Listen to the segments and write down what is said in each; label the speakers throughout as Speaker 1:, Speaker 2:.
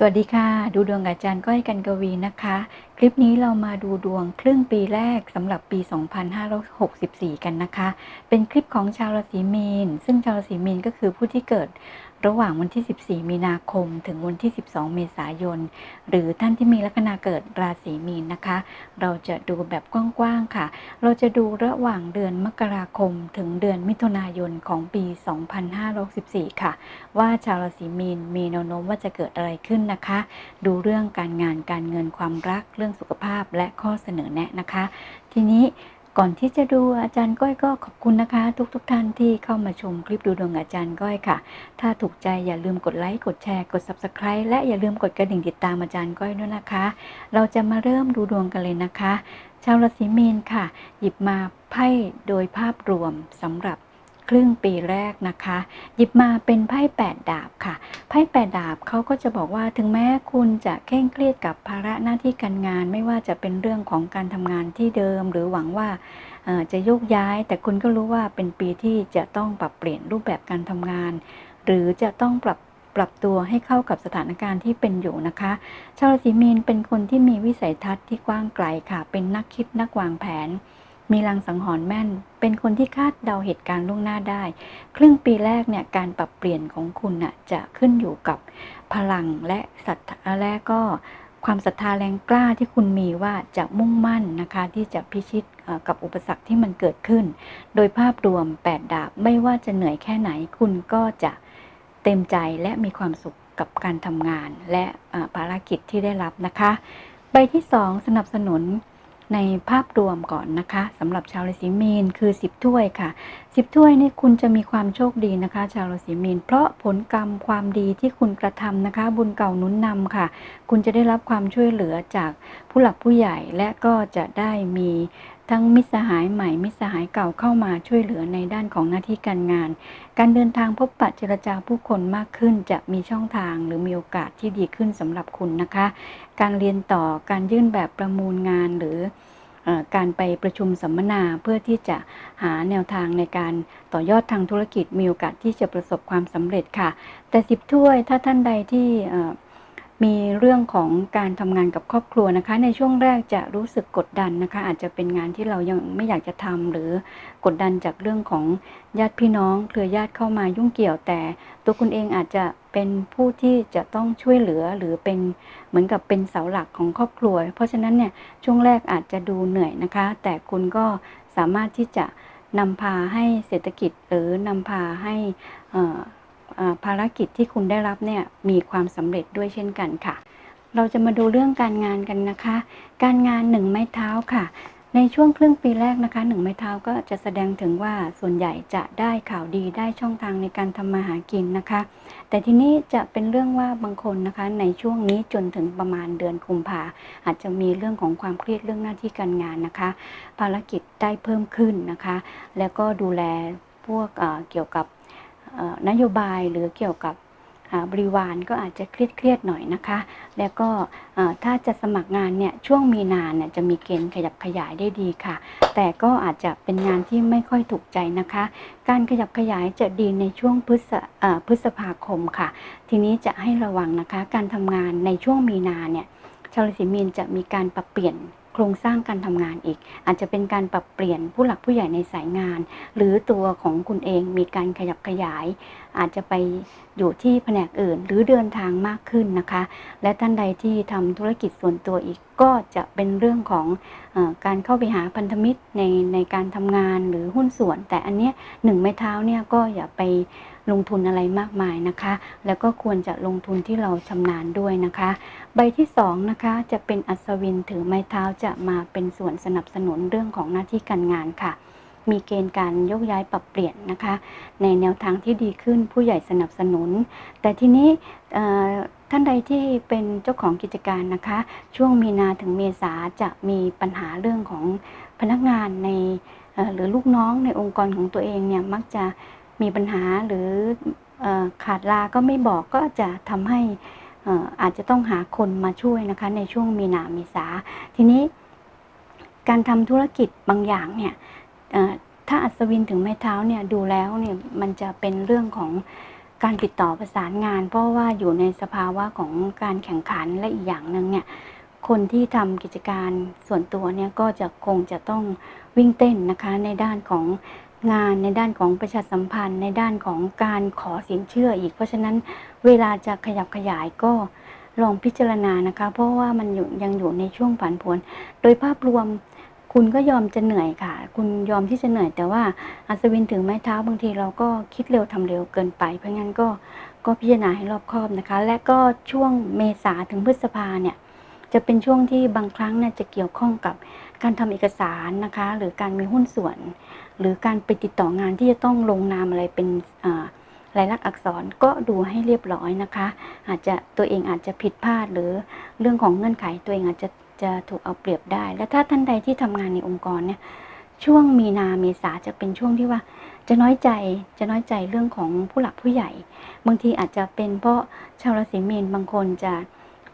Speaker 1: สวัสดีค่ะ ดูดวงกับอาจารย์ก้อยกันกวีนะคะ คลิปนี้เรามาดูดวงครึ่งปีแรกสำหรับปี 2564 กันนะคะ เป็นคลิปของชาวราศีมีน ซึ่งชาวราศีมีนก็คือผู้ที่เกิด ระหว่างวันที่ 14 มีนาคม ถึงวันที่ 12 เมษายน หรือท่านที่มีลัคนาเกิดราศีมีนนะคะ เราจะดูแบบกว้างๆค่ะ เราจะดูระหว่างเดือนมกราคม ถึงเดือนมิถุนายนของปี 2564 ค่ะ ว่าชาวราศีมีนมีแนวโน้มว่าจะเกิดอะไรขึ้นนะคะ ดูเรื่องการงานการเงินความรักเรื่องสุขภาพและข้อเสนอแนะนะคะ ทีนี้ ก่อนที่จะดูอาจารย์ก้อยก็ขอบคุณนะคะ ทุกๆทท่านที่เข้ามาชมคลิปดูดวงอาจารย์ก้อยค่ะ ถ้าถูกใจอย่าลืมกดไลค์กดแชร์กด Subscribe และอย่าลืมกดกระดิ่งติดตามอาจารย์ก้อยด้วยนะคะ เราจะมาเริ่มดูดวงกันเลยนะคะ ชาวราศีมีนค่ะ หยิบมาไพ่โดยภาพรวมสำหรับ ครึ่งปีแรกนะคะ หยิบมาเป็นไพ่แปดดาบค่ะ ไพ่แปดดาบเขาก็จะบอกว่าถึงแม้คุณจะเคร่งเครียดกับภาระหน้าที่การงาน ไม่ว่าจะเป็นเรื่องของการทำงานที่เดิม หรือหวังว่าจะโยกย้าย แต่คุณก็รู้ว่าเป็นปีที่จะต้องปรับเปลี่ยนรูปแบบการทำงาน หรือจะต้องปรับปรับตัวให้เข้ากับสถานการณ์ที่เป็นอยู่นะคะ ชาวราศีมีนเป็นคนที่มีวิสัยทัศน์ที่กว้างไกลค่ะ เป็นนักคิดนักวางแผน มีลังสังหรณ์แม่น เป็นคนที่คาดเดาเหตุการณ์ล่วงหน้าได้ ครึ่งปีแรกเนี่ยการปรับเปลี่ยนของคุณน่ะจะขึ้นอยู่กับพลังและศรัทธาและก็ความศรัทธาแรงกล้าที่คุณมีว่าจะมุ่งมั่นนะคะที่จะพิชิตกับอุปสรรคที่มันเกิดขึ้น โดยภาพรวม 8 ดาบไม่ว่าจะเหนื่อยแค่ไหนคุณก็จะเต็มใจและมีความสุขกับการทำงานและภารกิจที่ได้รับนะคะ ใบที่ 2 สนับสนุน ในภาพรวมก่อนนะคะสำหรับชาวราศีมีนคือ 10 ถ้วยค่ะ 10 ถ้วยนี่คุณจะมีความโชคดีนะคะ ชาวราศีมีนเพราะผลกรรมความดีที่คุณกระทำนะคะ บุญเก่าหนุนนำค่ะ คุณจะได้รับความช่วยเหลือจากผู้หลักผู้ใหญ่และก็จะได้มีทั้งมิตรสหายใหม่มิตรสหายเก่าเข้ามาช่วยเหลือในด้านของหน้าที่การงาน การเดินทางพบปะเจรจาผู้คนมากขึ้นจะมีช่องทางหรือมีโอกาสที่ดีขึ้นสำหรับคุณนะคะ การเรียนต่อการยื่นแบบประมูลงานหรือ การไปประชุมสัมมนาเพื่อที่จะหาแนวทางในการต่อยอดทางธุรกิจมีโอกาสที่จะประสบความสำเร็จค่ะ แต่สิบถ้วยถ้าท่านใดที่ มีเรื่องของการทำงานกับครอบครัวนะคะ ในช่วงแรกจะรู้สึกกดดันนะคะ อาจจะเป็นงานที่เรายังไม่อยากจะทำหรือกดดันจากเรื่องของญาติพี่น้องเครือญาติเข้ามายุ่งเกี่ยวแต่ ตัวคุณเองอาจจะเป็นผู้ที่จะต้องช่วยเหลือหรือเป็นเหมือนกับเป็นเสาหลักของครอบครัว เพราะฉะนั้นเนี่ยช่วงแรกอาจจะดูเหนื่อยนะคะ แต่คุณก็สามารถที่จะนำพาให้เศรษฐกิจหรือนำพาให้อ่อเอ่อ ภารกิจที่คุณได้รับเนี่ยมีความสำเร็จด้วยเช่นกันค่ะ เราจะมาดูเรื่องการงานกันนะคะ การงานหนึ่งไม้เท้าค่ะ ในช่วงครึ่งปีแรกนะคะหนึ่งไม้เท้าก็จะแสดงถึงว่าส่วนใหญ่จะได้ข่าวดีได้ช่องทางในการทำมาหากินนะคะ แต่ทีนี้จะเป็นเรื่องว่าบางคนนะคะ ในช่วงนี้จนถึงประมาณเดือนกุมภาอาจจะมีเรื่องของความเครียดเรื่องหน้าที่การงานนะคะ ภารกิจได้เพิ่มขึ้นนะคะ แล้วก็ดูแลพวกเเกี่ยวกับ นโยบายหรือเกี่ยวกับบริวารก็อาจจะเครียดๆหน่อยนะคะ แล้วก็ถ้าจะสมัครงานเนี่ยช่วงมีนาเนี่ยจะมีเกณฑ์ขยับขยายได้ดีค่ะ แต่ก็อาจจะเป็นงานที่ไม่ค่อยถูกใจนะคะ การขยับขยายจะดีในช่วงพฤษพฤษภาคมค่ะ ทีนี้จะให้ระวังนะคะ การทำงานในช่วงมีนาเนี่ยชาวราศีมีนจะมีการปรับเปลี่ยน ครงสร้างการทำงานอีก อาจจะเป็นการปรับเปลี่ยนผู้หลักผู้ใหญ่ในสายงาน หรือตัวของคุณเองมีการขยับขยาย อาจจะไปอยู่ที่แผนกอื่น หรือเดินทางมากขึ้นนะคะ และท่านใดที่ทำธุรกิจส่วนตัวอีกก็จะเป็นเรื่องของอการเข้าไปหาพันธมิตรในในการทำงานหรือหุ้นส่วน แต่อันเนี้ยหนึ่งไม้เท้าเนี่ยก็อย่าไป ลงทุนอะไรมากมายนะคะ แล้วก็ควรจะลงทุนที่เราชำนาญด้วยนะคะ ใบที่สองนะคะจะเป็นอัศวินถือไม้เท้าจะมาเป็นส่วนสนับสนุนเรื่องของหน้าที่การงานค่ะมีเกณฑ์การยกย้ายปรับเปลี่ยนนะคะ ในแนวทางที่ดีขึ้นผู้ใหญ่สนับสนุน แต่ทีนี้ท่านใดที่เป็นเจ้าของกิจการนะคะ ช่วงมีนาถึงเมษาจะมีปัญหาเรื่องของพนักงานในหรือลูกน้องในองค์กรของตัวเองเนี่ยมักจะ มีปัญหาหรืออขาดลาก็ไม่บอกก็จะทำให้เอ่ออาจจะต้องหาคนมาช่วยนะคะ ในช่วงมีนาเมษา ทีนี้การทำธุรกิจบางอย่างเนี่ยถ้าอัศวินถึงไม้เท้าเนี่ยดูแล้วเนี่ยมันจะเป็นเรื่องของ
Speaker 2: การติดต่อประสานงาน เพราะว่าอยู่ในสภาวะของการแข่งขันและอีกอย่างหนึ่งเนี่ยคนที่ทำกิจการส่วนตัวเนี่ยก็จะคงจะต้องวิ่งเต้นนะคะในด้านของ งานในด้านของประชาสัมพันธ์ในด้านของการขอสินเชื่ออีก เพราะฉะนั้นเวลาจะขยับขยายก็ลองพิจารณานะคะ เพราะว่ามันอยู่ยังอยู่ในช่วงผันผวน โดยภาพรวมคุณก็ยอมจะเหนื่อยค่ะ คุณยอมที่จะเหนื่อย แต่ว่าอัศวินถึงไม้เท้าบางทีเราก็คิดเร็วทำเร็วเกินไป เพราะงั้นก็ก็พิจารณาให้รอบคอบนะคะ และก็ช่วงเมษาถึงพฤษภาเนี่ยจะเป็นช่วงที่บางครั้งเนี่ยจะเกี่ยวข้องกับ การทำเอกสารนะคะ หรือการมีหุ้นส่วน หรือการไปติดต่องานที่จะต้องลงนามอะไรเป็นลายลักษณ์อักษรก็ดูให้เรียบร้อยนะคะ อาจจะตัวเองอาจจะผิดพลาดหรือเรื่องของเงื่อนไขตัวเองอาจจะจะถูกเอาเปรียบได้ และถ้าท่านใดที่ทำงานในองค์กรเนี่ยช่วงมีนาเมษาจะเป็นช่วงที่ว่า จะน้อยใจจะน้อยใจเรื่องของผู้หลักผู้ใหญ่ บางทีอาจจะเป็นเพราะชาวราศีมีนบางคนจะ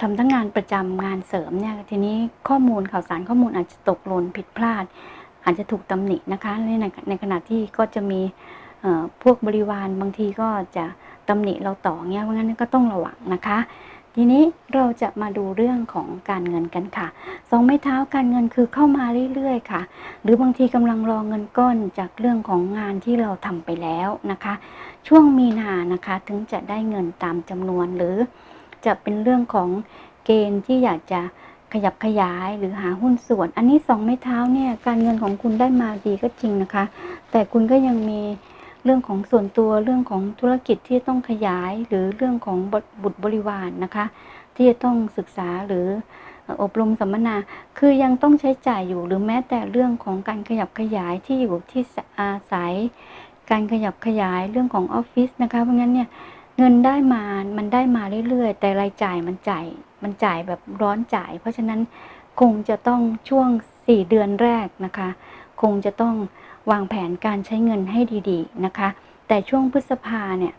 Speaker 2: ทำทั้งงานประจำงานเสริมเนี่ยทีนี้ข้อมูลข่าวสารข้อมูลอาจจะตกหล่นผิดพลาด อาจจะถูกตำหนินะคะในในขณะที่ก็จะมีพวกบริวารบางทีก็จะตำหนิเราต่อเงี้ยเพราะงั้นก็ต้องระวังนะคะ ทีนี้เราจะมาดูเรื่องของการเงินกันค่ะสองไม้เท้าการเงินคือเข้ามาเรื่อยๆค่ะ หรือบางทีกำลังรอเงินก้อนจากเรื่องของงานที่เราทำไปแล้วนะคะ ช่วงมีนานะคะถึงจะได้เงินตามจำนวนหรือ จะเป็นเรื่องของเกณฑ์ที่อยากจะขยับขยายหรือหาหุ้นส่วน อันนี้สองไม้เท้าเนี่ยการเงินของคุณได้มาดีก็จริงนะคะ แต่คุณก็ยังมีเรื่องของส่วนตัวเรื่องของธุรกิจที่ต้องขยายหรือเรื่องของบทบุตรบริวารนนะคะ ที่จะต้องศึกษาหรืออบรมสัมมนา คือยังต้องใช้จ่ายอยู่หรือแม้แต่เรื่องของการขยับขยายที่อยู่ที่อาศัย การขยับขยายเรื่องของออฟฟิศนะคะเพราะงั้นเนี่ย เงินได้มา มันได้มาเรื่อยๆ แต่รายจ่ายมันจ่าย มันจ่ายแบบร้อนจ่าย เพราะฉะนั้นคงจะต้องช่วง 4 เดือนแรกนะคะ คงจะต้องวางแผนการใช้เงินให้ดีๆนะคะ แต่ช่วงพฤษภาเนี่ย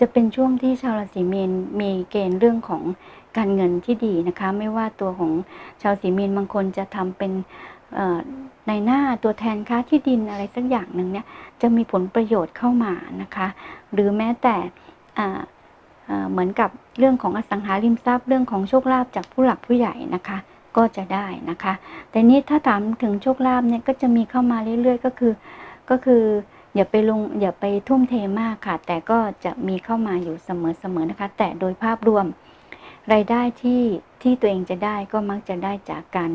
Speaker 2: จะเป็นช่วงที่ชาวราศีมีนมีเกณฑ์เรื่องของการเงินที่ดีนะคะ ไม่ว่าตัวของชาวราศีมีนบางคนจะทำเป็นในหน้าตัวแทนค้าที่ดินอะไรสักอย่างหนึ่งเนี่ยจะมีผลประโยชน์เข้ามานะคะ หรือแม้แต่ เหมือนกับเรื่องของอสังหาริมทรัพย์เรื่องของโชคลาภจากผู้หลักผู้ใหญ่นะคะ ก็จะได้นะคะ แต่นี้ถ้าถามถึงโชคลาภเนี่ยก็จะมีเข้ามาเรื่อยๆ ก็คือก็คืออย่าไปลงอย่าไปทุ่มเทมากค่ะ แต่ก็จะมีเข้ามาอยู่เสมอๆนะคะ แต่โดยภาพรวมรายได้ที่ที่ตัวเองจะได้ก็มักจะได้จากการ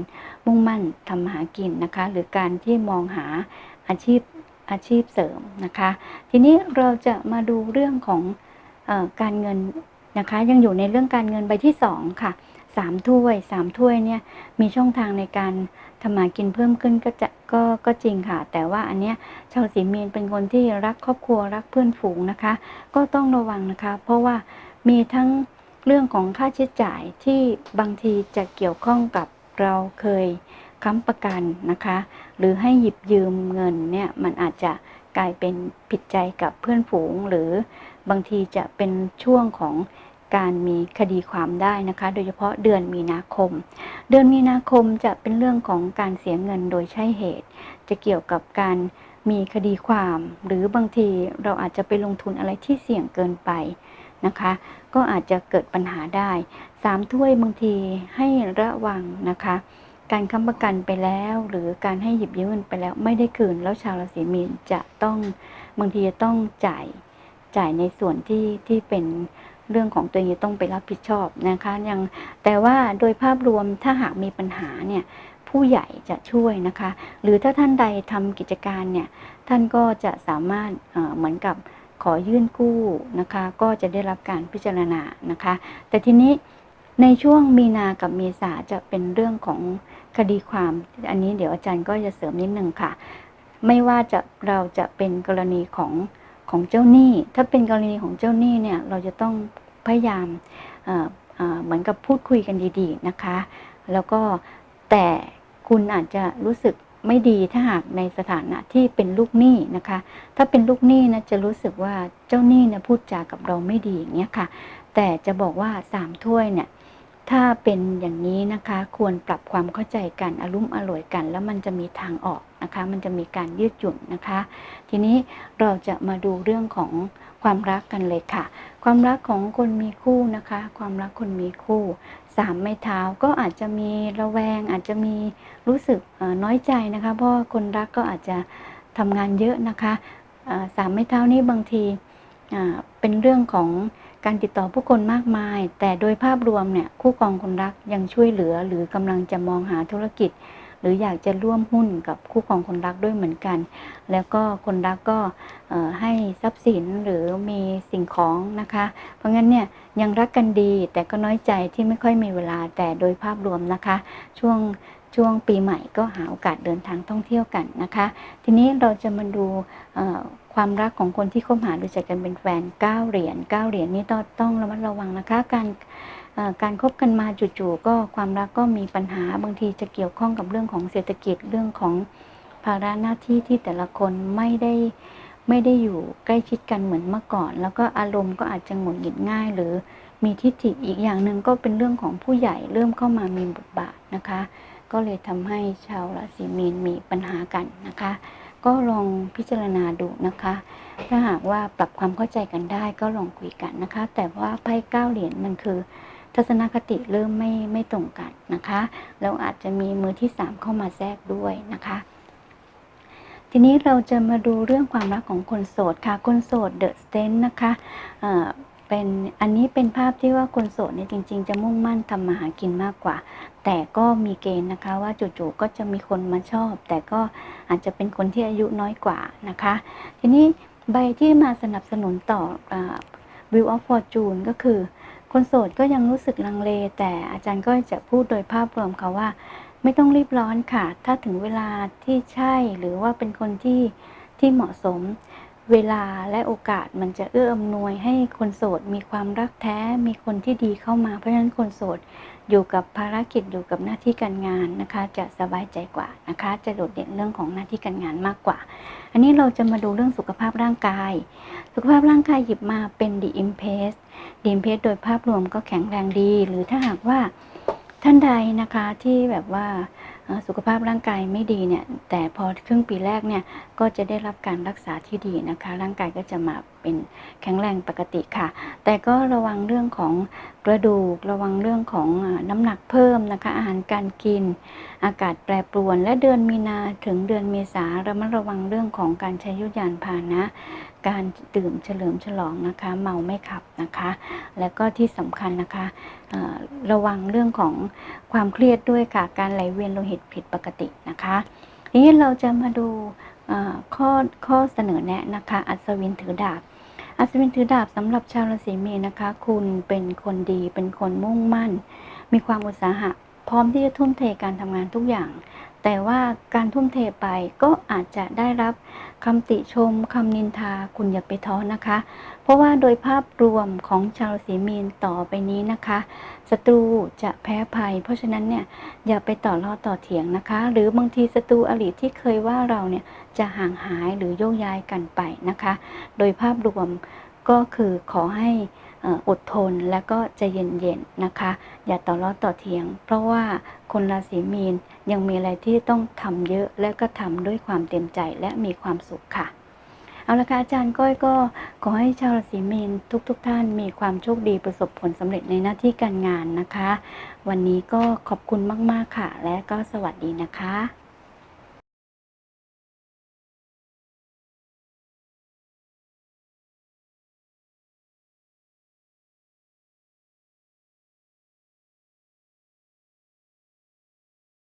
Speaker 2: มุ่งมั่นทำหากินนะคะ หรือการที่มองหาอาชีพอาชีพเสริมนะคะ ทีนี้เราจะมาดูเรื่องของ การเงินนะคะ ยังอยู่ในเรื่องการเงินใบที่สองค่ะสามถ้วยสามถ้วยเนี่ยมีช่องทางในการทำมากินเพิ่มขึ้นก็จะก็ก็จริงค่ะ แต่ว่าอันเนี้ยชาวสีมีนเป็นคนที่รักครอบครัวรักเพื่อนฝูงนะคะ ก็ต้องระวังนะคะ เพราะว่ามีทั้งเรื่องของค่าใช้จ่ายที่บางทีจะเกี่ยวข้องกับเราเคยค้ำประกันนะคะ หรือให้หยิบยืมเงินเนี่ยมันอาจจะ กลายเป็นผิดใจกับเพื่อนฝูง หรือบางทีจะเป็นช่วงของการมีคดีความได้นะคะ โดยเฉพาะเดือนมีนาคม เดือนมีนาคมจะเป็นเรื่องของการเสียเงินโดยใช่เหตุ จะเกี่ยวกับการมีคดีความ หรือบางทีเราอาจจะไปลงทุนอะไรที่เสี่ยงเกินไปนะคะ ก็อาจจะเกิดปัญหาได้สามถ้วยบางทีให้ระวังนะคะ การค้ำประกันไปแล้ว หรือการให้หยิบยืมเงินไปแล้วไม่ได้คืน แล้วชาวราศีมีนจะต้องบางทีจะต้องจ่ายจ่ายในส่วนที่ที่เป็นเรื่องของตัวเองต้องไปรับผิดชอบนะคะยังแต่ว่าโดยภาพรวมถ้าหากมีปัญหาเนี่ยผู้ใหญ่จะช่วยนะคะ หรือถ้าท่านใดทำกิจการเนี่ยท่านก็จะสามารถเอ่อเหมือนกับขอยื่นกู้นะคะ ก็จะได้รับการพิจารณานะคะ แต่ทีนี้ในช่วงมีนากับเมษาจะเป็นเรื่องของ คดีความ อันนี้เดี๋ยวอาจารย์ก็จะเสริมนิดนึงค่ะ ไม่ว่าจะเราจะเป็นกรณีของของเจ้าหนี้ ถ้าเป็นกรณีของเจ้าหนี้เนี่ยเราจะต้องพยายามเอ่อเอ่อเหมือนกับพูดคุยกันดี ๆนะคะ แล้วก็แต่คุณอาจจะรู้สึกไม่ดีถ้าหากในสถานะที่เป็นลูกหนี้นะคะ ถ้าเป็นลูกหนี้นะจะรู้สึกว่าเจ้าหนี้เนี่ยพูดจากับเราไม่ดีอย่างเงี้ยค่ะ แต่จะบอกว่าสามถ้วยเนี่ย ถ้าเป็นอย่างนี้นะคะควรปรับความเข้าใจกันอารมณ์อร่วยกัน แล้วมันจะมีทางออกนะคะ มันจะมีการยืดหยุ่นนะคะ ทีนี้เราจะมาดูเรื่องของความรักกันเลยค่ะ ความรักของคนมีคู่นะคะ ความรักคนมีคู่สามไม้เท้าก็อาจจะมีระแวง อาจจะมีรู้สึกน้อยใจนะคะ เพราะคนรักก็อาจจะทำงานเยอะนะคะสามไม้เท้านี่บางที เป็นเรื่องของการติดต่อผู้คนมากมาย แต่โดยภาพรวมเนี่ยคู่ครองคนรักยังช่วยเหลือ หรือกำลังจะมองหาธุรกิจ หรืออยากจะร่วมหุ้นกับคู่ครองคนรักด้วยเหมือนกัน แล้วก็คนรักก็ให้ทรัพย์สินหรือมีสิ่งของนะคะ เพราะงั้นเนี่ยยังรักกันดีแต่ก็น้อยใจที่ไม่ค่อยมีเวลาแต่โดยภาพรวมนะคะ ช่วงช่วงปีใหม่ก็หาโอกาสเดินทางท่องเที่ยวกันนะคะ ทีนี้เราจะมาดู ความรักของคนที่คบหาดูใจกันเป็นแฟน9เหรียญ9เหรียญนี่ต้องต้องระมัดระวังนะคะ การการคบกันมาจู่ๆก็ความรักก็มีปัญหาบางทีจะเกี่ยวข้องกับเรื่องของเศรษฐกิจเรื่องของภาระหน้าที่ที่แต่ละคนไม่ได้ไม่ได้อยู่ใกล้ชิดกันเหมือนเมื่อก่อน แล้วก็อารมณ์ก็อาจจะหงุดหงิดง่าย หรือมีทิฏฐิอีกอย่างหนึ่งก็เป็นเรื่องของผู้ใหญ่เริ่มเข้ามามีบทบาทนะคะ ก็เลยทำให้ชาวราศีมีนมีปัญหากันนะคะ ก็ลองพิจารณาดูนะคะ ถ้าหากว่าปรับความเข้าใจกันได้ก็ลองคุยกันนะคะ แต่ว่าไพ่เก้าเหรียญมันคือ ทัศนคติเริ่มไม่ไม่ตรงกันนะคะแล้วอาจจะมีมือที่สามเข้ามาแทรกด้วยนะคะทีนี้เราจะมาดูเรื่องความรักของคนโสดค่ะ คนโสดเดอะสเตนนะคะ เป็นอันนี้เป็นภาพที่ว่าคนโสดเนี่ยจริง ๆ จะมุ่งมั่นทำมาหากินมากกว่า แต่ก็มีเกณฑ์นะคะว่าจู่ๆก็จะมีคนมาชอบ แต่ก็อาจจะเป็นคนที่อายุน้อยกว่านะคะ ทีนี้ใบที่มาสนับสนุนต่อวิวออฟฟอร์จูนก็คือ คนโสดก็ยังรู้สึกลังเล แต่อาจารย์ก็จะพูดโดยภาพรวมค่ะว่า ไม่ต้องรีบร้อนค่ะ ถ้าถึงเวลาที่ใช่หรือว่าเป็นคนที่ที่เหมาะสม เวลาและโอกาสมันจะเอื้ออำนวยให้คนโสดมีความรักแท้มีคนที่ดีเข้ามา เพราะฉะนั้นคนโสดอยู่กับภารกิจอยู่กับหน้าที่การงานนะคะ จะสบายใจกว่านะคะ จะโดดเด่นเรื่องของหน้าที่การงานมากกว่า อันนี้เราจะมาดูเรื่องสุขภาพร่างกาย สุขภาพร่างกายหยิบมาเป็น The Impress The i m p a c e โดยภาพรวมก็แข็งแรงดี หรือถ้าหากว่าท่านใดนะคะที่แบบว่า สุขภาพร่างกายไม่ดีเนี่ย แต่พอครึ่งปีแรกเนี่ยก็จะได้รับการรักษาที่ดีนะคะ ร่างกายก็จะมาเป็นแข็งแรงปกติค่ะ แต่ก็ระวังเรื่องของกระดูก ระวังเรื่องของน้ำหนักเพิ่มนะคะ อาหารการกิน อากาศแปรปรวน และเดือนมีนาถึงเดือนเมษาระมัดระวังเรื่องของการใช้ยุทธยานพาหนะ การดื่มเฉลิมฉลองนะคะ เมาไม่ขับนะคะ แล้วก็ที่สำคัญนะคะระวังเรื่องของความเครียดด้วยค่ะ การไหลเวียนโลหิตผิดปกตินะคะทีนี้เราจะมาดูข้อข้อเสนอแนะนะคะ อัศวินถือดาบ อัศวินถือดาบสำหรับชาวราศีเมีนะคะ คุณเป็นคนดีเป็นคนมุ่งมั่น มีความอุตสาหะพร้อมที่จะทุ่มเทการทำงานทุกอย่าง แต่ว่าการทุ่มเทไปก็อาจจะได้รับคำติชมคำนินทาคุณอย่าไปท้อนะคะ เพราะว่าโดยภาพรวมของชาวราศีมีนต่อไปนี้นะคะศัตรูจะแพ้ภัย เพราะฉะนั้นเนี่ยอย่าไปต่อล้อต่อเถียงนะคะ หรือบางทีศัตรูอริที่เคยว่าเราเนี่ยจะห่างหายหรือโยกย้ายกันไปนะคะ โดยภาพรวมก็คือขอให้ อดทนและก็ใจเย็นๆนะคะ อย่าต่อล้อต่อเถียง เพราะว่าคนราศีมีนยังมีอะไรที่ต้องทำเยอะและก็ทำด้วยความเต็มใจและมีความสุขค่ะ เอาละค่ะอาจารย์ก้อยก็ขอให้ชาวราศีมีนทุกๆทท่านมีความโชคดีประสบผลสำเร็จในหน้าที่การงานนะคะ วันนี้ก็ขอบคุณมากๆค่ะ และก็สวัสดีนะคะ